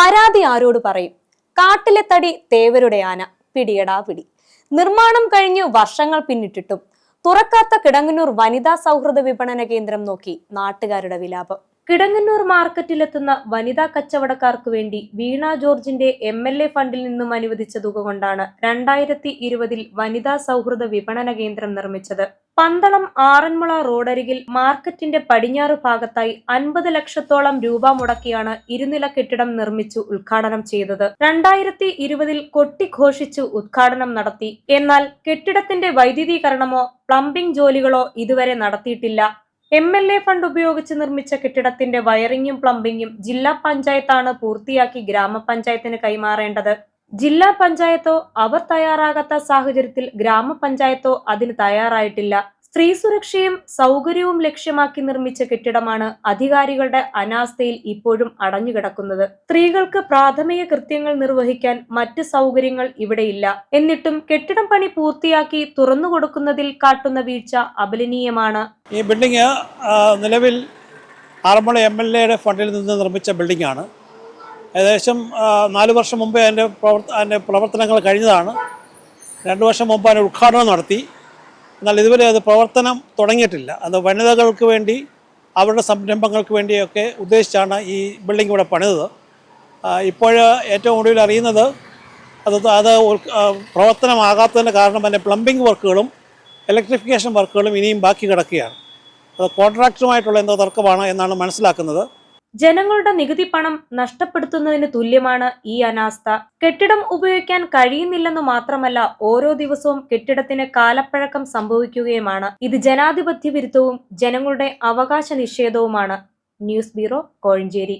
പരാതി ആരോട് പറയും? കാട്ടിലെ തടി തേവരുടെ ആന പിടിയടാ പിടി. നിർമ്മാണം കഴിഞ്ഞ് വർഷങ്ങൾ പിന്നിട്ടിട്ടും തുറക്കാത്ത കിടങ്ങനൂർ വനിതാ സൗഹൃദ വിപണന കേന്ദ്രം നോക്കി നാട്ടുകാരുടെ വിലാപം. കിടങ്ങന്നൂർ മാർക്കറ്റിലെത്തുന്ന വനിതാ കച്ചവടക്കാർക്ക് വേണ്ടി വീണ ജോർജിന്റെ എം എൽ എ ഫണ്ടിൽ നിന്നും അനുവദിച്ച തുക കൊണ്ടാണ് രണ്ടായിരത്തി ഇരുപതിൽ വനിതാ സൗഹൃദ വിപണന കേന്ദ്രം നിർമ്മിച്ചത്. പന്തളം ആറന്മുള റോഡരികിൽ മാർക്കറ്റിന്റെ പടിഞ്ഞാറ് ഭാഗത്തായി അൻപത് ലക്ഷത്തോളം രൂപ മുടക്കിയാണ് ഇരുനില കെട്ടിടം നിർമ്മിച്ചു ഉദ്ഘാടനം ചെയ്തത്. രണ്ടായിരത്തി ഇരുപതിൽ കൊട്ടിഘോഷിച്ചു ഉദ്ഘാടനം നടത്തി. എന്നാൽ കെട്ടിടത്തിന്റെ വൈദ്യുതീകരണമോ പ്ലംബിംഗ് ജോലികളോ ഇതുവരെ നടത്തിയിട്ടില്ല. എം എൽ എ ഫണ്ട് ഉപയോഗിച്ച് നിർമ്മിച്ച കെട്ടിടത്തിന്റെ വയറിങ്ങും പ്ലംബിങ്ങും ജില്ലാ പഞ്ചായത്താണ് പൂർത്തിയാക്കി ഗ്രാമപഞ്ചായത്തിന് കൈമാറേണ്ടത്. ജില്ലാ പഞ്ചായത്തോ അവർ തയ്യാറാകാത്ത സാഹചര്യത്തിൽ ഗ്രാമപഞ്ചായത്തോ അതിന് തയ്യാറായിട്ടില്ല. സ്ത്രീ സുരക്ഷയും സൗകര്യവും ലക്ഷ്യമാക്കി നിർമ്മിച്ച കെട്ടിടമാണ് അധികാരികളുടെ അനാസ്ഥയിൽ ഇപ്പോഴും അടഞ്ഞുകിടക്കുന്നത്. സ്ത്രീകൾക്ക് പ്രാഥമിക കൃത്യങ്ങൾ നിർവഹിക്കാൻ മറ്റ് സൗകര്യങ്ങൾ ഇവിടെയില്ല. എന്നിട്ടും കെട്ടിടം പണി പൂർത്തിയാക്കി തുറന്നു കൊടുക്കുന്നതിൽ കാട്ടുന്ന വീഴ്ച അപലനീയമാണ്. ഈ ബിൽഡിംഗ് നിലവിൽ ആറന്മുള എം എൽ എയുടെ ഫണ്ടിൽ നിന്ന് നിർമ്മിച്ച ബിൽഡിംഗാണ്. ഏകദേശം നാല് വർഷം മുമ്പേ അതിന്റെ പ്രവർത്ത അതിന്റെ പ്രവർത്തനങ്ങൾ കഴിഞ്ഞതാണ്. രണ്ട് വർഷം മുമ്പ് അതിന്റെ ഉദ്ഘാടനം നടത്തി. എന്നാൽ ഇതുവരെ അത് പ്രവർത്തനം തുടങ്ങിയിട്ടില്ല. അത് വനിതകൾക്ക് വേണ്ടി അവരുടെ സംരംഭങ്ങൾക്ക് വേണ്ടിയൊക്കെ ഉദ്ദേശിച്ചാണ് ഈ ബിൽഡിംഗ് ഇവിടെ പണിതത്. ഇപ്പോൾ ഏറ്റവും ഒടുവിൽ അറിയുന്നത് അത് അത് പ്രവർത്തനമാകാത്തതിന്റെ കാരണം തന്നെ പ്ലംബിംഗ് വർക്കുകളും ഇലക്ട്രിഫിക്കേഷൻ വർക്കുകളും ഇനിയും ബാക്കി കിടക്കുകയാണ്. അത് കോൺട്രാക്ടറുമായിട്ടുള്ള എന്തോ തർക്കമാണ് എന്നാണ് മനസ്സിലാക്കുന്നത്. ജനങ്ങളുടെ നികുതി പണം നഷ്ടപ്പെടുത്തുന്നതിന് തുല്യമാണ് ഈ അനാസ്ഥ. കെട്ടിടം ഉപയോഗിക്കാൻ കഴിയുന്നില്ലെന്ന് മാത്രമല്ല ഓരോ ദിവസവും കെട്ടിടത്തിന് കാലപ്പഴക്കം സംഭവിക്കുകയുമാണ്. ഇത് ജനാധിപത്യ വിരുദ്ധവും ജനങ്ങളുടെ അവകാശ നിഷേധവുമാണ് ന്യൂസ് ബ്യൂറോ കോഴഞ്ചേരി.